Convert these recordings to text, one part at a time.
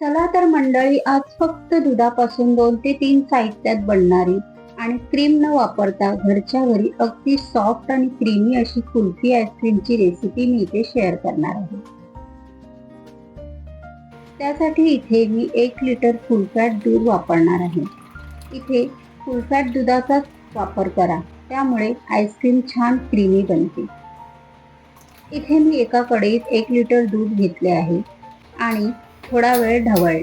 चला तर मंडळी आज फक्त दुधापासून दोन ते तीन साहित्यात बनणारी आणि क्रीम न वापरता घरच्या घरी अगदी सॉफ्ट आणि क्रीमी अशी कुल्फी आईस्क्रीमची रेसिपी मी इथे शेअर करणार आहे. त्यासाठी इथे मी एक लिटर फुलफॅट दूध वापरणार आहे. इथे फुलफॅट दुधाचाच वापर करा. त्यामुळे आईस्क्रीम छान क्रीमी बनते. इथे मी एका कढईत एक लिटर दूध घेतले आहे. आणि थोडा वेळ ढवळले.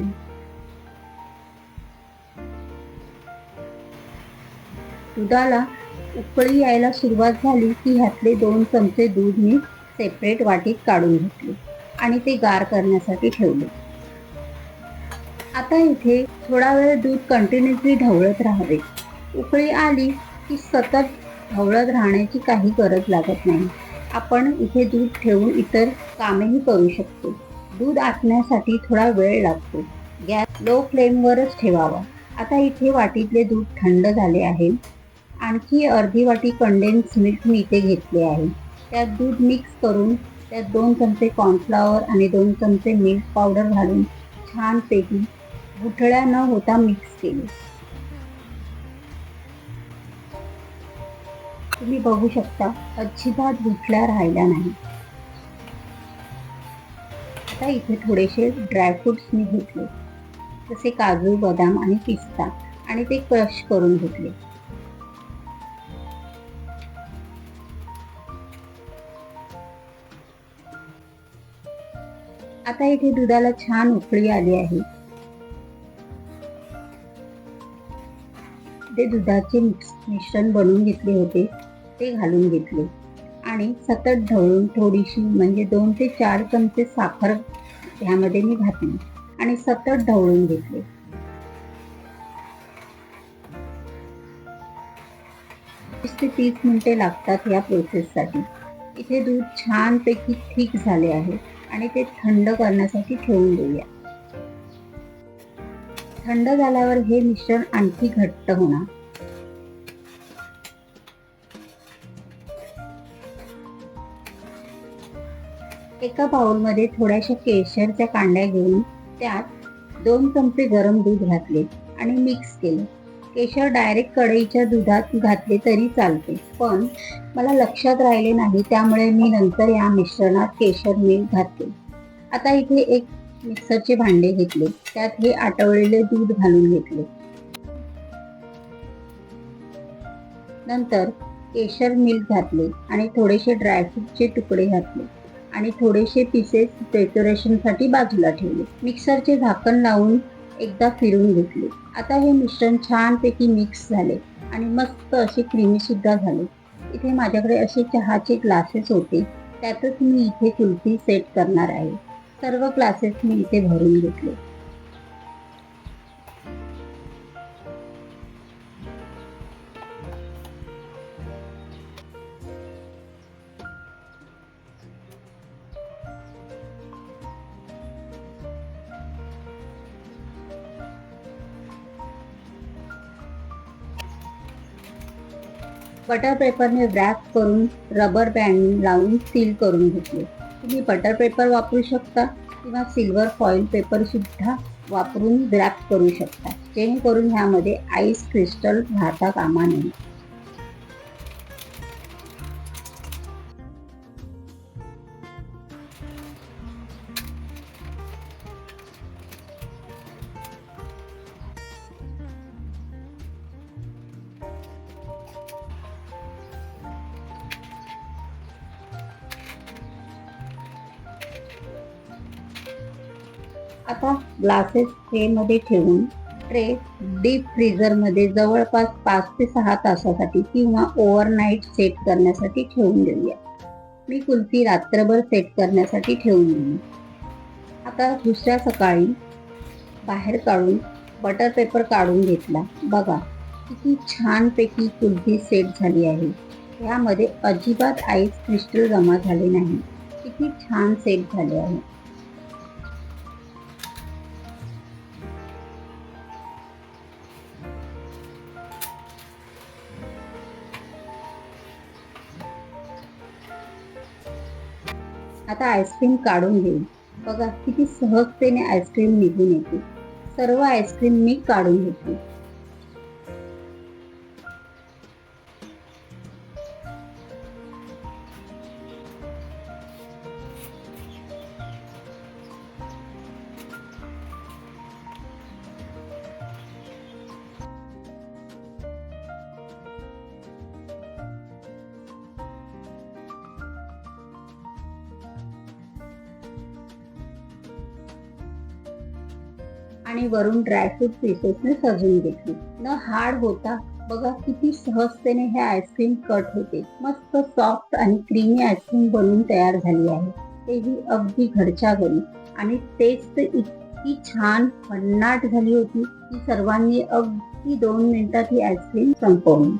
दुधाला उकळी यायला सुरुवात झाली की ह्यातले दोन चमचे दूध मी सेपरेट वाटीत काढून घेतले आणि ते गार करण्यासाठी ठेवले. आता इथे थोडा वेळ दूध कंटिन्युअसली ढवळत राहावे. उकळी आली की सतत ढवळत राहण्याची काही गरज लागत नाही. आपण इथे दूध ठेवून इतर कामेही करू शकतो. दूध आटण्यासाठी थोडा वेळ लागतो. गॅस लो फ्लेमवरच ठेवावा. आता इथे वाटीतले दूध थंड झाले आहे. आणखी अर्धी वाटी कंडेन्स मिल्क मी इथे घेतले आहे. त्यात दूध मिक्स करून त्यात दोन चमचे कॉर्नफ्लॉवर आणि दोन चमचे मिल्क पावडर घालून छानपैकी गुठळ्या न होता मिक्स केले. तुम्ही बघू शकता अजिबात गुठळ्या राहिल्या नाही आता इथे थोडेसे ड्रायफ्रुट्स मी घेतले. जसे काजू बदाम आणि पिस्ता. आणि ते क्रश करून घेतले. आता इथे दुधाला छान उकळी आली आहे. ते दुधाचे मिक्स मिश्रण बनवून घेतले होते. ते घालून घेतले. आणि सतत ढवळून थोडीशी म्हणजे दोन ते चार चमचे साखर ह्यामध्ये मी घातली आणि सतत ढवळून घेतले. वीस ते तीस मिनिटे लागतात या प्रोसेससाठी. इथे दूध छानपैकी थिक झाले आहे आणि ते थंड करण्यासाठी ठेवून देऊया. थंड झाल्यावर हे मिश्रण आणखी घट्ट होणार. एका बाउलमध्ये थोड्याशा केशरच्या कांड्या घेऊन त्यात दोन चमचे गरम दूध घातले आणि मिक्स केले. केशर डायरेक्ट कढईच्या दुधात घातले तरी चालते. पण मला लक्षात राहिले नाही त्यामुळे मी नंतर या मिश्रणात केशर मिल्क घातले. आता इथे एक मिक्सरचे भांडे घेतले. त्यात हे आटवलेले दूध घालून घेतले. नंतर केशर मिल्क घातले आणि थोडेसे ड्रायफ्रूटचे तुकडे घातले. आणि थोडेसे पीसेस डेकोरेशनसाठी बाजूला ठेवले. मिक्सरचे झाकण लावून एकदा फिरून घेतले. आता हे मिश्रण छानपैकी मिक्स झाले आणि मस्त असे क्रीमीसुद्धा झाले. इथे माझ्याकडे असे चहाचे ग्लासेस होते. त्यातच मी इथे कुल्फी सेट करणार आहे. सर्व ग्लासेस मी इथे भरून घेतले. बटर पेपरने रॅप करून रबर बँड लावून सील करून घेतले. तुम्ही बटर पेपर वापरू शकता किंवा सिल्वर फॉईल पेपरसुद्धा वापरून रॅप करू शकता. जेणेकरून ह्यामध्ये आईस क्रिस्टल राहता कामा नये. आता ग्लासेस ट्रेमध्ये ठेवून ट्रे डीप फ्रीझरमध्ये जवळपास पाच ते सहा तासासाठी किंवा ओव्हरनाईट सेट करण्यासाठी ठेवून देऊया. मी कुल्फी रात्रभर सेट करण्यासाठी ठेवून दिली आता दुसऱ्या सकाळी बाहेर काढून बटर पेपर काढून घेतला. बघा किती छानपैकी कुल्फी सेट झाली आहे. यामध्ये अजिबात आईस क्रिस्टल जमा झाले नाही. किती छान सेट झाले आहे. आता आईस्क्रीम काढून घेईन बघा किती सहजतेने आईस्क्रीम निघून येते. सर्व आईस्क्रीम मी काढून घेते. आणि वरून ड्रायफ्रूट पीसेसने सजवून घेतली. न हार्ड होता बघा किती सहजतेने हे आईस्क्रीम कट होते. मस्त सॉफ्ट आणि क्रीमी आईस्क्रीम बनवून तयार झाली आहे. तेही अगदी घरच्या घरी. आणि टेस्ट इतकी छान भन्नाट झाली होती की सर्वांनी अगदी दोन मिनिटात ही आईस्क्रीम संपवली.